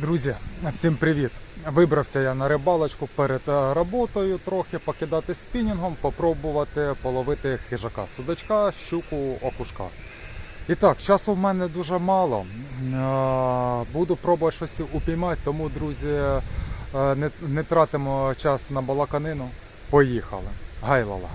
Друзі, всім привіт! Вибрався я на рибалочку перед е, роботою трохи покидати спінінгом, попробувати половити хижака, судачка, щуку, окушка. І так, часу в мене дуже мало. Е, Буду пробувати щось упіймати, тому, друзі, е, не, не тратимо час на балаканину. Поїхали. Гайлала.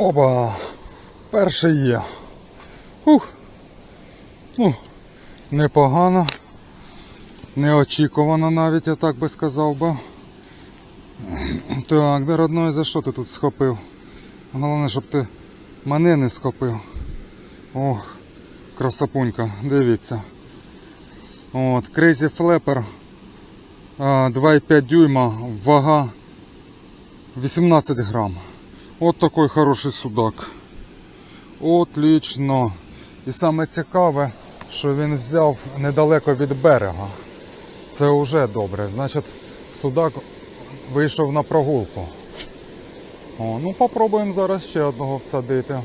Оба! Перший є. Ух. Ну, непогано. Неочікувано навіть, я так би сказав би. Так, де родной, за що ти тут схопив? Головне, щоб ти мене не схопив. Ох, красопунька, дивіться. От, Crazy Flapper. 2,5 дюйма, вага 18 грам. От такий хороший судак. Отлично. І саме цікаве, що він взяв недалеко від берега. Це вже добре. Значить, судак вийшов на прогулку. О, ну попробуємо зараз ще одного всадити.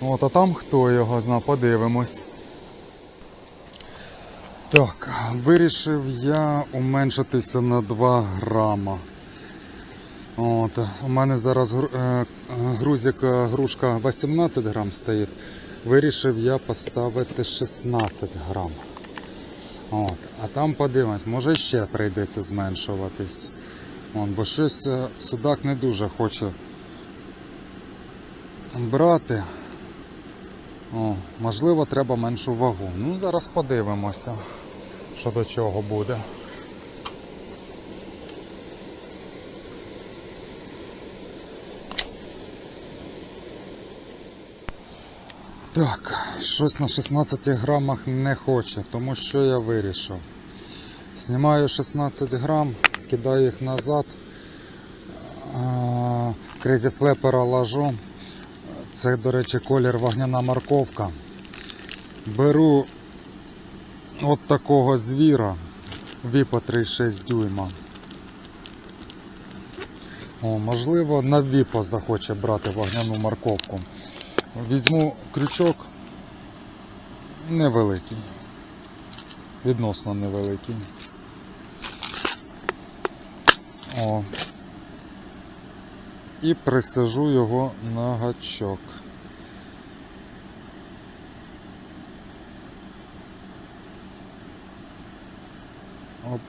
От, а там хто його зна, подивимось. Так, вирішив я уменшитися на 2 грама. От, у мене зараз е, грузик е, грушка 18 грам стоїть. Вирішив я поставити 16 грам. От, а там подивимось, може ще прийдеться зменшуватись. От, бо щось е, судак не дуже хоче брати. О, можливо, треба меншу вагу. Ну, зараз подивимося, що до чого буде. Так, щось на 16 грамах не хоче, тому що я вирішив. Знімаю 16 грам, кидаю їх назад. А, Crazy Flapper ложу. Це, до речі, колір вогняна морковка. Беру от такого звіра Віпа 3,6 дюйма. О, можливо, на Віпо захоче брати вогняну морковку. Візьму крючок невеликий, відносно невеликий. О. І присажу його на гачок. Оп.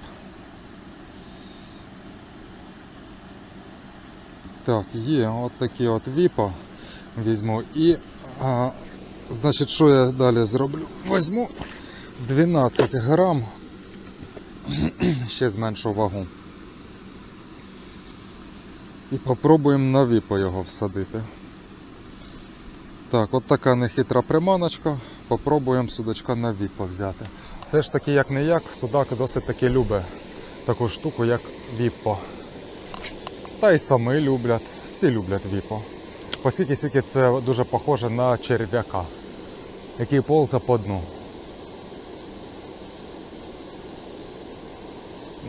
Так, є от такі от віпа візьму і а, значить, що я далі зроблю? Візьму 12 грам, ще зменшу вагу. І попробуємо на віпо його всадити. Так, от така нехитра приманочка. Попробуємо судачка на віпо взяти. Все ж таки, як не як, судак досить таки любить таку штуку, як віпо. Та й самі люблять, всі люблять віпо. Оскільки скільки це дуже похоже на черв'яка, який полза по дну.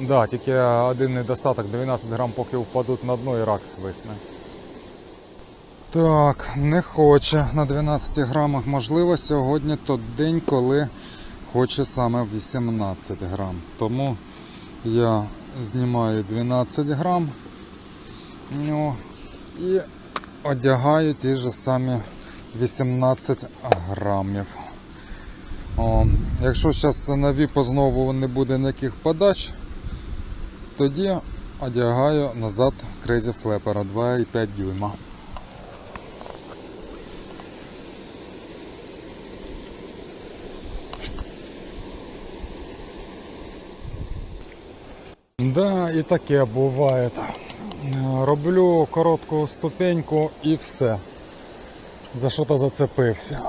Да, тільки один недостаток 12 грам, поки впадуть на дно і рак свисне. Так, не хоче на 12 грамах. Можливо, сьогодні той день, коли хоче саме 18 грам. Тому я знімаю 12 грам ну, і одягаю ті ж самі 18 грамів. О, якщо зараз на віпо знову не буде ніяких подач, тоді одягаю назад Crazy Flapper 2,5 дюйма. Да, і таке буває. Роблю коротку ступеньку і все. За що то зацепився.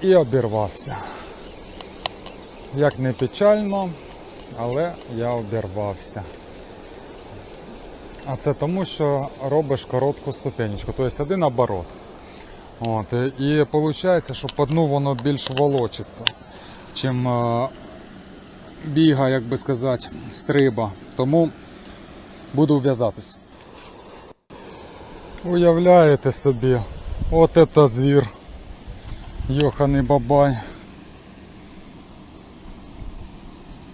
І обірвався. Як не печально, але я обірвався. А це тому, що робиш коротку ступенечку, тобто один оборот. От, і виходить, що по дну воно більш волочиться, чим е, біга, як би сказати, стриба. Тому буду в'язатись. Уявляєте собі, от це звір. Йоханий бабай.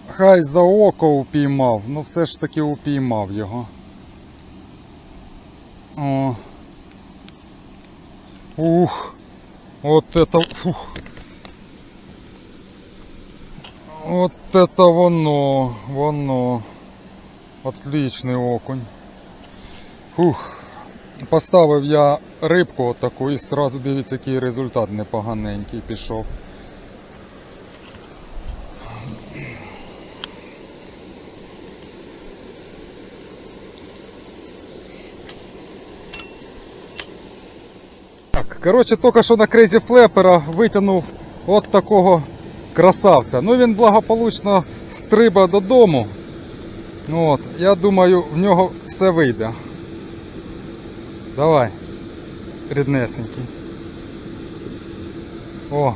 Хай за око упіймав, ну все ж таки упіймав його. О. Ух. Вот это, фух. Вот это воно, воно. Отличний окунь. Фух. Поставив я рибку отаку і сразу дивіться, який результат непоганенький пішов. Так, коротше, тільки що на Crazy Флепера витягнув от такого красавця. Ну він благополучно стрибав додому. Ну, от, я думаю, в нього все вийде. Давай, ріднесенький. О.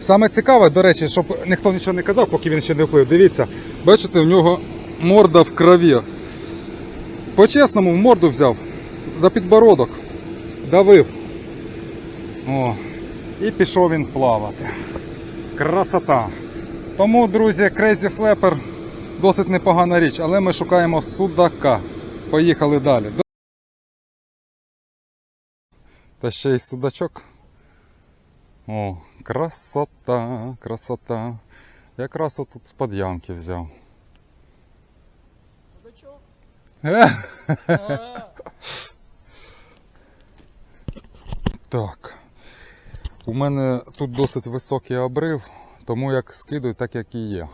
Саме цікаве, до речі, щоб ніхто нічого не казав, поки він ще не вплив. Дивіться, бачите, в нього морда в крові. По-чесному в морду взяв за підбородок, давив. О, і пішов він плавати. Красота. Тому, друзі, Crazy Flapper досить непогана річ, але ми шукаємо судака. Поїхали далі. Та ще й судачок. О, красота, красота. Якраз отут з-під ямки взяв. Е? Так. У мене тут досить високий обрив, тому як скидаю, так як і є.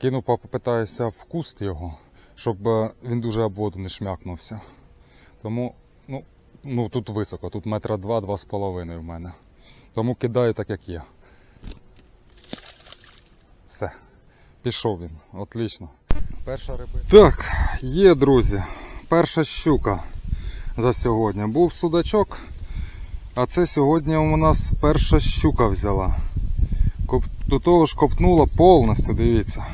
Кину, попитаюся в куст його, щоб е, він дуже об воду не шмякнувся. Тому ну, ну, тут високо, тут метра два-два з половиною в мене. Тому кидаю так, як є. Все. Пішов він. Отлично. Перша риба. Так, є, друзі. Перша щука за сьогодні. Був судачок. А це сьогодні у нас перша щука взяла. До того ж ковтнула повністю, дивіться.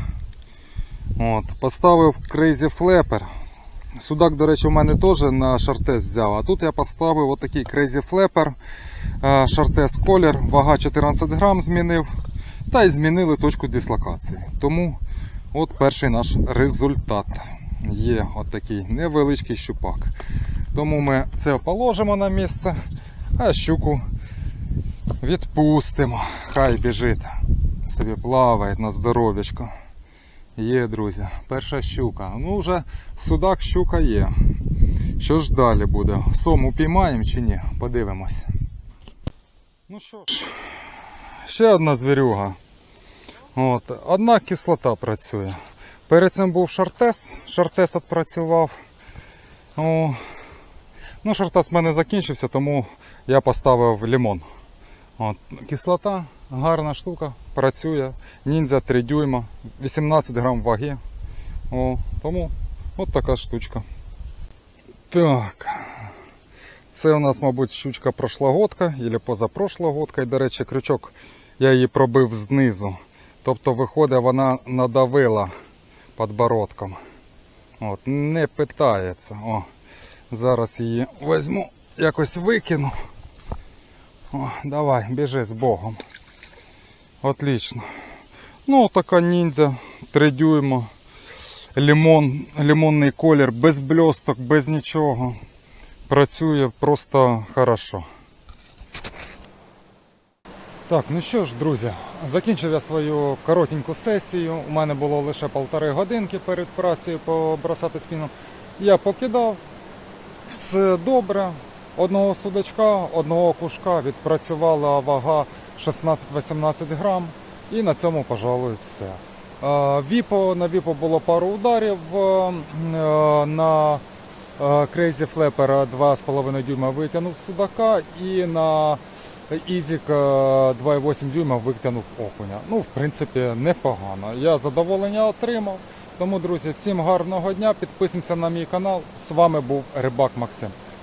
От, поставив Crazy Flapper. Судак, до речі, у мене теж на шартес взяв. А тут я поставив отакий Crazy Flapper. е, Шартес колір, вага 14 грам змінив. Та й змінили точку дислокації. Тому от перший наш результат. Є отакий невеличкий щупак. Тому ми це положимо на місце, а щуку відпустимо. Хай біжить. Собі плаває на здоров'ячко. Є, друзі, перша щука. Ну, вже судак щука є. Що ж далі буде? Сом упіймаємо чи ні? Подивимось. Ну що ж, ще одна звірюга. От, одна кислота працює. Перед цим був шартес, шартес відпрацював. Ну, шартес в мене закінчився, тому я поставив лимон. От, кислота, гарна штука, працює. Ніндзя 3 дюйма, 18 грам ваги. О, тому от така штучка. Так. Це у нас, мабуть, щучка прошлогодка або позапрошлогодка. І, до речі, крючок я її пробив знизу. Тобто, виходить, вона надавила подбородком. От, не питається. О, зараз її візьму, якось викину. О, давай, біжи з Богом. Отлично. Ну, така ніндзя, 3 дюйма. Лимон, лимонний колір, без бльосток, без нічого. Працює просто хорошо. Так, ну що ж, друзі, закінчив я свою коротеньку сесію. У мене було лише полтори годинки перед працею побросати спіну. Я покидав, все добре. Одного судачка, одного кушка відпрацювала вага 16-18 грам. І на цьому, пожалуй, все. Е, Віпо, на Віпо було пару ударів. е, На е, Crazy Flapper 2,5 дюйма витягнув судака і на Ізік е, 2,8 дюйма витягнув окуня. Ну, в принципі, непогано. Я задоволення отримав. Тому, друзі, всім гарного дня. Підписуємося на мій канал. З вами був Рибак Максим.